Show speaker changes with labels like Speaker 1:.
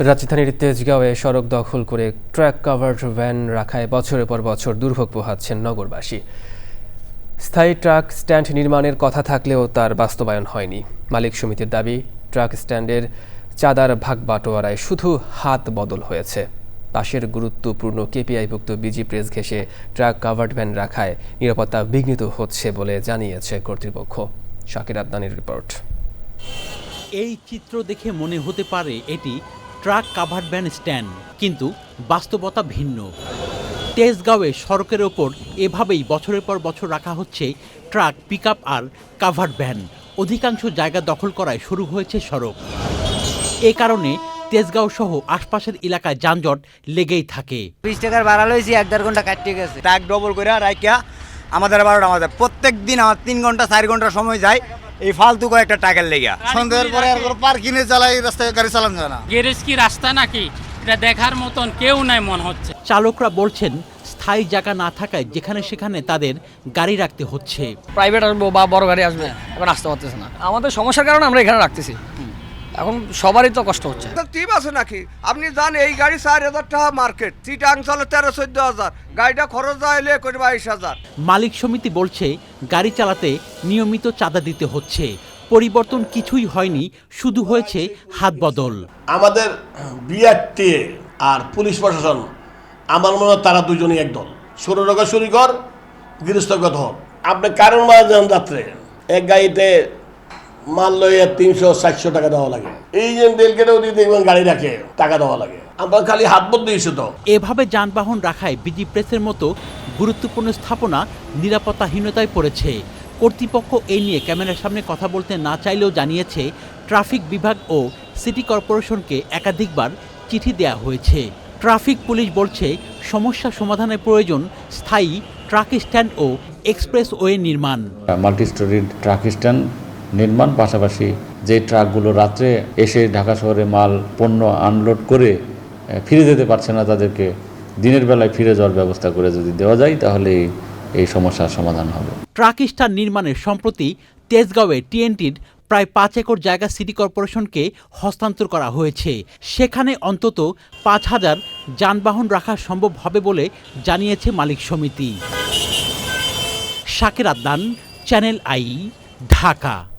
Speaker 1: রাজধানীর তেজগাঁওয়ে সড়ক দখল করে ট্র্যাক কাভার্ড ভ্যান রাখায় বছরের পর বছর দুর্ভোগ পোহাচ্ছেন নগরবাসী। স্থায়ী ট্রাক স্ট্যান্ড নির্মাণের কথা থাকলেও তার বাস্তবায়ন হয়নি। মালিক সমিতির দাবি, ট্রাক স্ট্যান্ডের চাঁদার ভাগ বাটোয়ারায় শুধু হাত বদল হয়েছে। পাশের গুরুত্বপূর্ণ কেপিআইভুক্ত বিজি প্রেস ঘেঁষে ট্রাক কাভার্ড ভ্যান রাখায় নিরাপত্তা বিঘ্নিত হচ্ছে বলে জানিয়েছে কর্তৃপক্ষ। শাকির আদনানির রিপোর্ট।
Speaker 2: এই চিত্র দেখে মনে হতে পারে এটি ট্রাক কাভার্ড ভ্যান স্ট্যান্ড কিন্তু বাস্তবতা ভিন্ন। তেজগাঁওয়ে সড়কের ওপর এভাবেই বছরের পর বছর রাখা হচ্ছে ট্রাক পিকআপ আর কাভার্ড ভ্যান। অধিকাংশ জায়গা দখল করায় শুরু হয়েছে সড়ক। এ কারণে তেজগাঁও সহ আশপাশের এলাকায় যানজট লেগেই থাকে।
Speaker 3: বিশ টাকার ভাড়া লইছি এক দেড় ঘণ্টা কাটিয়ে গেছে।
Speaker 4: ট্যাগ ডবল করে রাইকিয়া আমাদের বারোটা আমাদের প্রত্যেক দিন আমার তিন ঘণ্টা চার ঘণ্টা সময় যায়। এই ফালতু কয়েকটা টাকার লেগা
Speaker 5: সন্ধ্যের পরে আর কোনো পার্কিংয়ে চালাই রাস্তায় গাড়ি চালানো যায় না।
Speaker 6: গ্যারেজ কি রাস্তা নাকি? এটা দেখার মতন কেউ নাই মনে হচ্ছে।
Speaker 2: চালকরা বলছেন স্থায়ী জায়গা না থাকায় যেখানে সেখানে তাদের গাড়ি রাখতে হচ্ছে।
Speaker 7: প্রাইভেট আসব বা বড় গাড়ি আসবে এখন আসতে পারতেছে না। আমাদের সমস্যার কারণে আমরা এখানে রাখতেছি। এখন সবারই তো কষ্ট হচ্ছে।
Speaker 8: টিপ আছে নাকি? আপনি জান এই গাড়ি চার হাজার টাকা মার্কেট চিটাং চলে তেরো চোদ্দ হাজার। গাড়িটা খরচ আইলে করে বাইশ হাজার।
Speaker 2: মালিক সমিতি বলছে গাড়ি চালাতে নিয়মিত চাঁদা দিতে হচ্ছে। পরিবর্তন কিছুই হয়নি শুধু হয়েছে হাত বদল।
Speaker 9: আমাদের বিআরটিএ আর পুলিশ প্রশাসন আমার মনে হয় তারা দুজনই একদল। ষোলো শুরু কর গৃহস্থগত। আপনি কারণ মারা যান যাত্রে এক গাড়িতে মাল লইয়া তিনশো চারশো টাকা দেওয়া লাগে। এই যে তেল কেটেও দিয়ে দেখবেন গাড়ি রাখে টাকা দেওয়া লাগে। আমরা খালি হাত বদ দিয়েছি তো।
Speaker 2: এভাবে যানবাহন রাখায় বিজি প্রেসের মতো গুরুত্বপূর্ণ স্থাপনা নিরাপত্তাহীনতায় পড়েছে। কর্তৃপক্ষ এই নিয়ে ক্যামেরার সামনে কথা বলতে না চাইলেও জানিয়েছে ট্রাফিক বিভাগ ও সিটি কর্পোরেশনকে একাধিকবার চিঠি দেওয়া হয়েছে। ট্রাফিক পুলিশ বলছে সমস্যা সমাধানের প্রয়োজন স্থায়ী ট্রাক স্ট্যান্ড ও এক্সপ্রেসওয়ে নির্মাণ।
Speaker 10: মাল্টি স্টোরিড ট্রাক স্ট্যান্ড নির্মাণ পাশাপাশি যে ট্রাকগুলো রাত্রে এসে ঢাকা শহরে মাল, পণ্য আনলোড করে ফিরে যেতে পারছে না তাদেরকে, দিনের বেলায় ফিরে যাওয়ার ব্যবস্থা করে যদি দেওয়া যায়, তাহলে এই- সমস্যার সমাধান হবে।
Speaker 2: ট্রাক স্টার নির্মাণের সম্প্রতি তেজগাঁওয়ে টিএনটির প্রায় পাঁচ একর জায়গা সিটি কর্পোরেশনকে হস্তান্তর করা হয়েছে। সেখানে অন্তত পাঁচ হাজার যানবাহন রাখা সম্ভব হবে বলে জানিয়েছে মালিক সমিতি। শাকের আদান চ্যানেল আই, ঢাকা।